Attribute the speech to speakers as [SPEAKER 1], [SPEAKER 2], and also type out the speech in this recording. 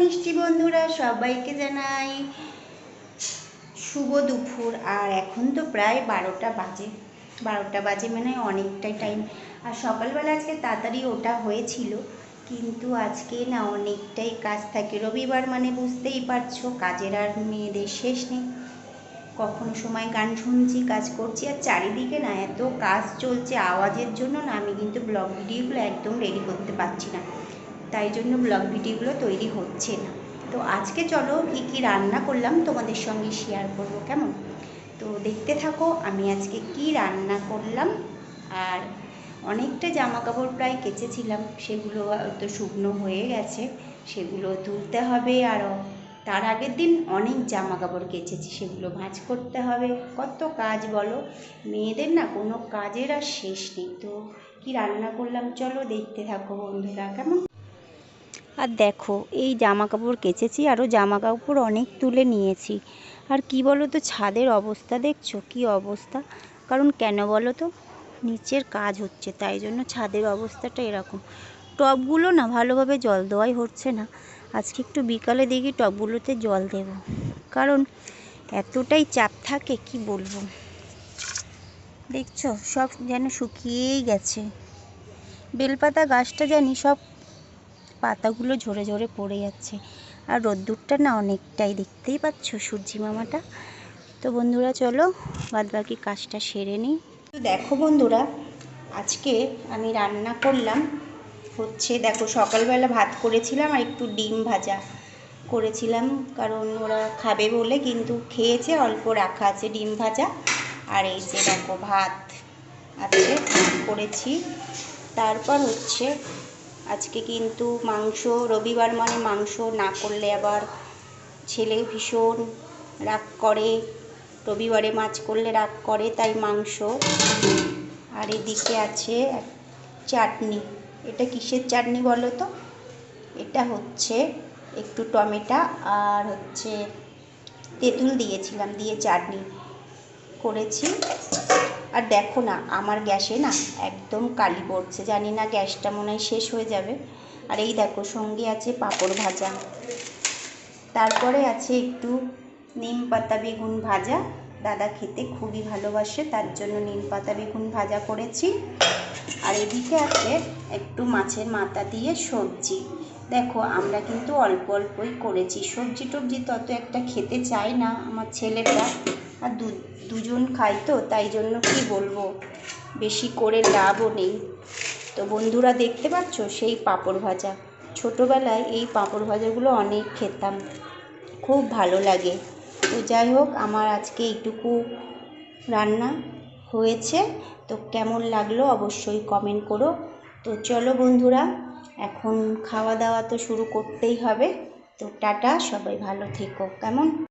[SPEAKER 1] মিষ্টি বন্ধুরা, সবাইকে জানাই শুভ দুপুর। আর এখন তো প্রায় বারোটা বাজে। বারোটা বাজে মানে অনেকটাই টাইম আর সকালবেলা আজকে তাড়াতাড়ি ওটা হয়েছিল, কিন্তু আজকে না অনেকটাই কাজ থাকে। রবিবার মানে বুঝতেই পারছ, কাজের আর মেয়েদের শেষ নেই। কখনো সময় গান শুনছি, কাজ করছি, আর চারিদিকে না এত কাজ চলছে। আওয়াজের জন্য না আমি কিন্তু ব্লগ ভিডিওগুলো একদম রেডি করতে পারছি না। তাই জন্য ব্লগ ভিডিওগুলো তৈরি হচ্ছে না। তো আজকে চলো কী কী রান্না করলাম তোমাদের সঙ্গে শেয়ার করব, কেমন? তো দেখতে থাকো, আমি আজকে কি রান্না করলাম। আর অনেকটা জামা কাপড় প্রায় কেচেছিলাম, সেগুলো তো শুকনো হয়ে গেছে, সেগুলো তুলতে হবে আরও তার আগের দিন অনেক জামা কাপড় কেচেছি, সেগুলো ভাঁজ করতে হবে। কত কাজ বলো? মেয়েদের না কোনো কাজের আর শেষ নেই। তো কি রান্না করলাম? চলো দেখতে থাকো বন্ধুরা, কেমন? আর দেখো, এই জামা কাপড় কেচেছি আরও জামা কাপড় অনেক তুলে নিয়েছি। আর কি বলো তো ছাদের অবস্থা দেখছ? কি অবস্থা? কারণ কেন বলো তো নিচের কাজ হচ্ছে, তাই জন্য ছাদের অবস্থাটা এরকম। টবগুলো না ভালোভাবে জল দেওয়াই হচ্ছে না। আজকে একটু বিকালে দেখি টবগুলোতে জল দেব। কারণ এতটাই চাপ থাকে, কি বলব? দেখছ? সব যেন শুকিয়েই গেছে। বেলপাতা গাছটা জানি সব পাতাগুলো ঝরে ঝরে পড়ে যাচ্ছে। আর রোদ্দুরটা না অনেকটাই, দেখতেই পাচ্ছ সূর্যি মামাটা? তো বন্ধুরা, চলো বাদ বাকি কাজটা সেরে নিই। তো দেখো বন্ধুরা, আজকে আমি রান্না করলাম। হচ্ছে দেখো, সকালবেলা ভাত করেছিলাম আর একটু ডিম ভাজা করেছিলাম। কারণ ওরা খাবে বলে, কিন্তু খেয়েছে, অল্প রাখা আছে ডিম ভাজা। আর এই যে দেখো, ভাত আজকে করেছি। তারপর হচ্ছে আজকে কিন্তু মাংস, রবিবার মানে মাংস না করলে আবার ছেলে ভীষণ রাগ করে। রবিবারে মাছ করলে রাগ করে, তাই মাংস। আর এদিকে আছে চাটনি। এটা কিসের চাটনি বলো তো? এটা হচ্ছে একটু টমেটো আর হচ্ছে তেঁতুল দিয়েছিলাম, দিয়ে চাটনি করেছি। আর দেখো না, আমার গ্যাসে না একদম কালি পড়ছে। জানি না গ্যাসটা মনে হয় শেষ হয়ে যাবে। আর এই দেখো, সঙ্গে আছে পাঁপড় ভাজা। তারপরে আছে একটু নিম পাতা বেগুন ভাজা। দাদা খেতে খুবই ভালোবাসে, তার জন্য নিম পাতা বেগুন ভাজা করেছি। আর এদিকে আছে একটু মাছের মাথা দিয়ে সবজি। দেখো, আমরা কিন্তু অল্প অল্পই করেছি। সবজি টবজি তত একটা খেতে চায় না আমার ছেলেটা। আর দু, দুজন খাই তো, তাই জন্য কি বলব? বেশি করে লাভও নেই। তো বন্ধুরা দেখতে পাচ্ছ? সেই পাঁপড় ভাজা। ছোটোবেলায় এই পাঁপড় ভাজাগুলো অনেক খেতাম। খুব ভালো লাগে। তো যাই হোক, আমার আজকে এইটুকু রান্না হয়েছে। তো কেমন লাগল অবশ্যই কমেন্ট করো। তো চলো বন্ধুরা, এখন খাওয়া দাওয়া তো শুরু করতেই হবে। তো টাটা, সবাই ভালো থেকো। কেমন?